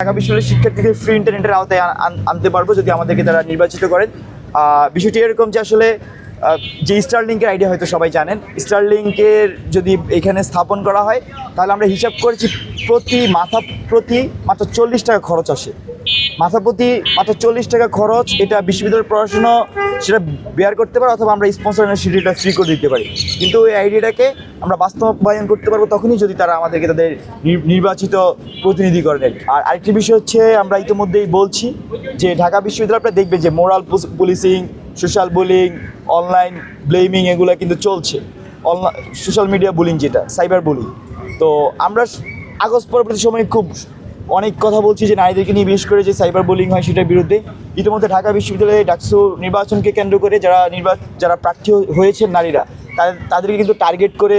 ঢাকা বিশ্ববিদ্যালয়ের শিক্ষার্থীদের ফ্রি ইন্টারনেটের আওতায় আন- আন- আনতে পারব যদি আমাদেরকে তারা নির্বাচিত করেন। বিষয়টি এরকম যে আসলে যে স্টারলিংকের আইডিয়া হয়তো সবাই জানেন স্টারলিংকের যদি এখানে স্থাপন করা হয়, তাহলে আমরা হিসাব করেছি প্রতি মাথা প্রতি মাত্র চল্লিশ টাকা খরচ আসে। মাথা প্রতি মাত্র চল্লিশ টাকা খরচ, এটা বিশ্ববিদ্যালয়ের পড়াশুনো, সেটা বেয়ার করতে পারে অথবা আমরা স্পন্সর সেটা ফ্রি করে দিতে পারি। কিন্তু ওই আইডিয়াটাকে আমরা বাস্তবায়ন করতে পারব তখনই যদি তারা আমাদেরকে তাদের নির- নির্বাচিত প্রতিনিধি করেন আর আরেকটি বিষয় হচ্ছে, আমরা ইতিমধ্যেই বলছি যে ঢাকা বিশ্ববিদ্যালয় আপনারা দেখবেন যে moral policing social bullying, online blaming এগুলো কিন্তু চলছে। সোশ্যাল মিডিয়া বুলিং যেটা, সাইবার বুলিং। তো আমরা আগস্ট পরবর্তী সময় খুব অনেক কথা বলছি যে নারীদেরকে নিয়ে, বিশেষ করে যে সাইবার বুলিং হয় সেটার বিরুদ্ধে। ইতিমধ্যে ঢাকা বিশ্ববিদ্যালয়ে ডাকসু নির্বাচনকে কেন্দ্র করে যারা নির্বা যারা প্রার্থী হয়েছেন নারীরা, তাদের তাদেরকে কিন্তু টার্গেট করে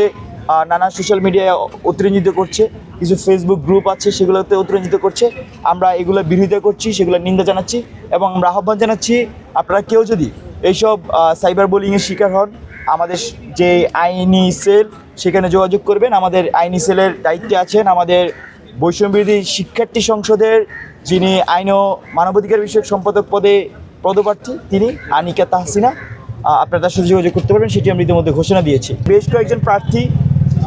নানা সোশ্যাল মিডিয়ায় অতিরঞ্জিত করছে। কিছু ফেসবুক গ্রুপ আছে, সেগুলোতে অতিরঞ্জিত করছে। আমরা এগুলো বিরোধিতা করছি, সেগুলো নিন্দা জানাচ্ছি এবং আমরা আহ্বান জানাচ্ছি, আপনারা কেউ যদি এইসব সাইবার বুলিংয়ের শিকার হন, আমাদের যে আইনি সেল সেখানে যোগাযোগ করবেন। আমাদের আইনি সেলের দায়িত্বে আছেন আমাদের বৈষম্যবিরোধী শিক্ষার্থী সংসদের যিনি আইন ও মানবাধিকার বিষয়ক সম্পাদক পদে পদপ্রার্থী, তিনি আনিকা তাহসিনা। আপনারা তার সাথে যোগাযোগ করতে পারবেন, সেটি আমরা ইতিমধ্যে ঘোষণা দিয়েছি। বেশ কয়েকজন প্রার্থী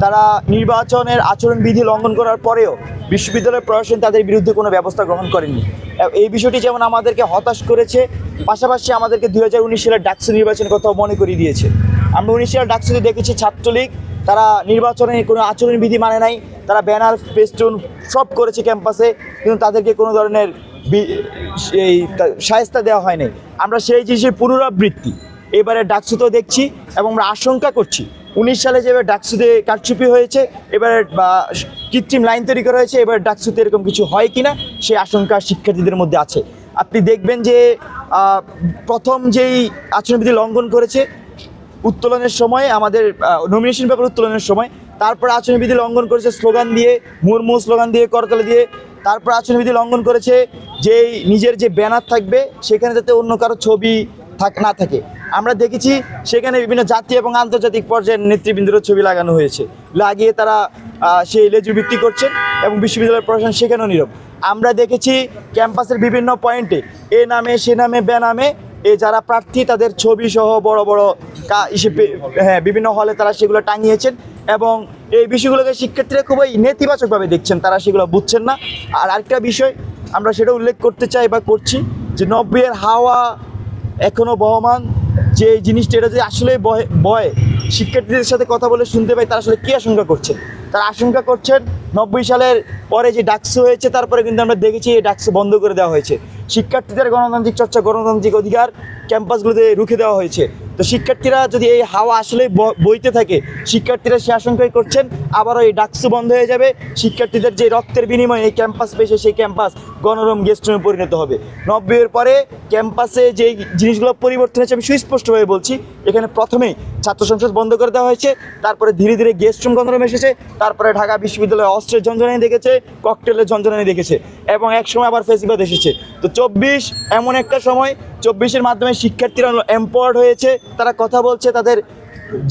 তারা নির্বাচনের আচরণবিধি লঙ্ঘন করার পরেও বিশ্ববিদ্যালয় প্রশাসন তাদের বিরুদ্ধে কোনো ব্যবস্থা গ্রহণ করেনি। এই বিষয়টি যেমন আমাদেরকে হতাশ করেছে, পাশাপাশি আমাদেরকে দুই হাজার উনিশ সালের ডাকসু নির্বাচনের কথা মনে করিয়ে দিয়েছে। আমরা উনিশ সালের ডাকসুতে দেখেছি ছাত্রলীগ, তারা নির্বাচনে কোনো আচরণবিধি মানে নাই, তারা ব্যানার পেস্টুন সব করেছে ক্যাম্পাসে, কিন্তু তাদেরকে কোনো ধরনের এই সায়স্তা দেওয়া হয়নি। আমরা সেই জিনিসের পুনরাবৃত্তি এবারে ডাকসুতেও দেখছি এবং আমরা আশঙ্কা করছি উনিশ সালে যেভাবে ডাকসুতে কারচুপি হয়েছে, এবার বা কৃত্রিম লাইন তৈরি করা হয়েছে, এবার ডাকসুতে এরকম কিছু হয় কিনা সেই আশঙ্কা শিক্ষার্থীদের মধ্যে আছে। আপনি দেখবেন যে প্রথম যেই আচরণবিধি লঙ্ঘন করেছে, উত্তোলনের সময় আমাদের নমিনেশন পেপার উত্তোলনের সময়, তারপর আচরণবিধি লঙ্ঘন করেছে স্লোগান দিয়ে মুরমু স্লোগান দিয়ে, করতলা দিয়ে, তারপর আচরণবিধি লঙ্ঘন করেছে যেই নিজের যে ব্যানার থাকবে, সেখানে যাতে অন্য কারও ছবি থাক, না থাকে। আমরা দেখেছি সেখানে বিভিন্ন জাতীয় এবং আন্তর্জাতিক পর্যায়ের নেতৃবৃন্দের ছবি লাগানো হয়েছে। লাগিয়ে তারা সেই লেজু বিক্রি করছেন এবং বিশ্ববিদ্যালয় প্রশাসন সেখানেও নীরব। আমরা দেখেছি ক্যাম্পাসের বিভিন্ন পয়েন্টে এ নামে, সে নামে, বে নামে এ যারা প্রার্থী তাদের ছবি সহ বড় বড় হ্যাঁ বিভিন্ন হলে তারা সেগুলো টাঙিয়েছেন এবং এই বিষয়গুলোকে শিক্ষার্থীরা খুবই নেতিবাচকভাবে দেখছেন। তারা সেগুলো বুঝছেন না। আর আরেকটা বিষয় আমরা সেটা উল্লেখ করতে চাই বা করছি যে নব্বইয়ের হাওয়া এখনও বহমান। যে জিনিসটা, এটা যদি আসলে বয় বয়। শিক্ষার্থীদের সাথে কথা বলে শুনতে পাই, তারা আসলে কী আশঙ্কা করছে তারা আশঙ্কা করছেন, নব্বই সালের পরে যে ডাকসু হয়েছে, তারপরে কিন্তু আমরা দেখেছি এই ডাকসু বন্ধ করে দেওয়া হয়েছে। শিক্ষার্থীদের গণতান্ত্রিক চর্চা, গণতান্ত্রিক অধিকার ক্যাম্পাসগুলোতে রুখে দেওয়া হয়েছে। তো শিক্ষার্থীরা যদি এই হাওয়া আসলে বইতে থাকে, শিক্ষার্থীরা সে আশঙ্কাই করছেন, আবারও এই ডাকসু বন্ধ হয়ে যাবে। শিক্ষার্থীদের যে রক্তের বিনিময়ে এই ক্যাম্পাস পেয়েছে সেই ক্যাম্পাস গণরম গেস্ট রুমে পরিণত হবে। নব্বইয়ের পরে ক্যাম্পাসে যে জিনিসগুলো পরিবর্তন হয়েছে, আমি সুস্পষ্টভাবে বলছি, এখানে প্রথমেই ছাত্র সংসদ বন্ধ করে দেওয়া হয়েছে। তারপরে ধীরে ধীরে গেস্ট রুম গণরম এসেছে। তারপরে ঢাকা বিশ্ববিদ্যালয়ে অস্ত্রের ঝঞ্ঝনানি দেখেছে, ককটেলের ঝঞ্ঝনানি দেখেছে এবং এক সময় আবার ফেসিবাদ এসেছে। তো চব্বিশ এমন একটা সময়, চব্বিশের মাধ্যমে শিক্ষার্থীরা এম্পাওয়ার্ড হয়েছে, তারা কথা বলছে, তাদের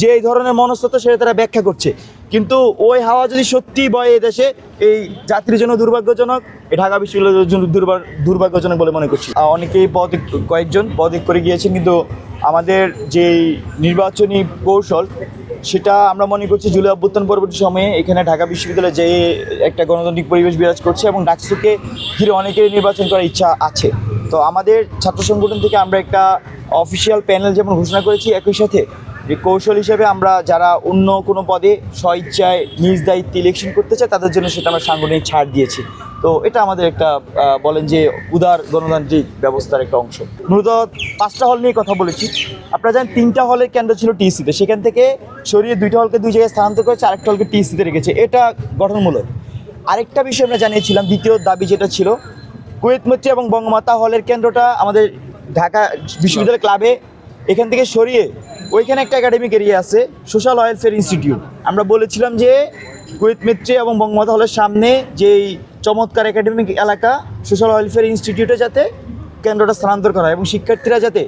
যে ধরনের মনস্তত্ব সেটা তারা ব্যাখ্যা করছে। কিন্তু ওই হাওয়া যদি সত্যি বয় দেশে, এই জাতির জন্য দুর্ভাগ্যজনক, এই ঢাকা বিশ্ববিদ্যালয়ের জন্য দুর্ভাগ্যজনক বলে মনে করছি। অনেকেই পদ কয়েকজন পদক করে গিয়েছেন, কিন্তু আমাদের যেই নির্বাচনী কৌশল, সেটা আমরা মনে করছি জুলাই অভ্যুত্থান পরবর্তী সময়ে এখানে ঢাকা বিশ্ববিদ্যালয়ে যে একটা গণতান্ত্রিক পরিবেশ বিরাজ করছে এবং ডাকসুকে ঘিরে অনেকেরই নির্বাচন করার ইচ্ছা আছে। তো আমাদের ছাত্র সংগঠন থেকে আমরা একটা অফিসিয়াল প্যানেল যেমন ঘোষণা করেছি, একই সাথে যে কৌশল হিসেবে আমরা যারা অন্য কোনো পদে স্বইচ্ছায় নিজ দায়িত্বে ইলেকশন করতে চায়, তাদের জন্য সেটা আমরা সাংগঠনিক ছাড় দিয়েছি। তো এটা আমাদের একটা বলেন যে উদার গণতান্ত্রিক ব্যবস্থার একটা অংশ। মূলত পাঁচটা হল নিয়ে কথা বলেছি। আপনারা জানেন তিনটা হলের কেন্দ্র ছিল টিসিতে সেখান থেকে সরিয়ে দুইটা হলকে দুই জায়গায় স্থানান্তর করেছে, আরেকটা হলকে টিসিতে রেখেছে। এটা গঠনমূলক। আরেকটা বিষয় আমরা জানিয়েছিলাম, দ্বিতীয় দাবি যেটা ছিল কুয়েত মৈত্রী এবং বঙ্গমাতা হলের কেন্দ্রটা আমাদের ঢাকা বিশ্ববিদ্যালয় ক্লাবে এখান থেকে সরিয়ে ওইখানে একটা একাডেমিক এরিয়া আছে সোশ্যাল ওয়েলফেয়ার ইনস্টিটিউট আমরা বলেছিলাম যে কুয়েত মিত্রে এবং বঙ্গমাতা হলের সামনে যেই চমৎকার একাডেমিক এলাকা সোশ্যাল ওয়েলফেয়ার ইনস্টিটিউটে যাতে কেন্দ্রটা স্থানান্তর করা এবং শিক্ষার্থীরা যাতে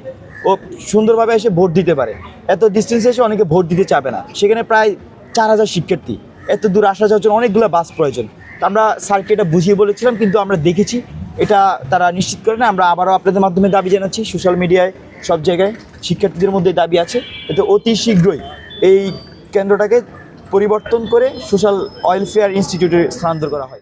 ও সুন্দরভাবে এসে ভোট দিতে পারে। এত ডিস্টেন্সে এসে অনেকে ভোট দিতে চাবে না। সেখানে প্রায় চার হাজার শিক্ষার্থী। এত দূর আসা যাওয়ার জন্য অনেকগুলো বাস প্রয়োজন। আমরা স্যারকে এটা বুঝিয়ে বলেছিলাম, কিন্তু আমরা দেখেছি এটা তারা নিশ্চিত করে না, আমরা আবারও আপনাদের মাধ্যমে দাবি জানাচ্ছি সোশ্যাল মিডিয়ায় সব জায়গায় শিক্ষার্থীদের মধ্যে দাবি আছে, এতে অতি শীঘ্রই এই কেন্দ্রটাকে পরিবর্তন করে সোশ্যাল ওয়েলফেয়ার ইনস্টিটিউটে স্থানান্তর করা হয়।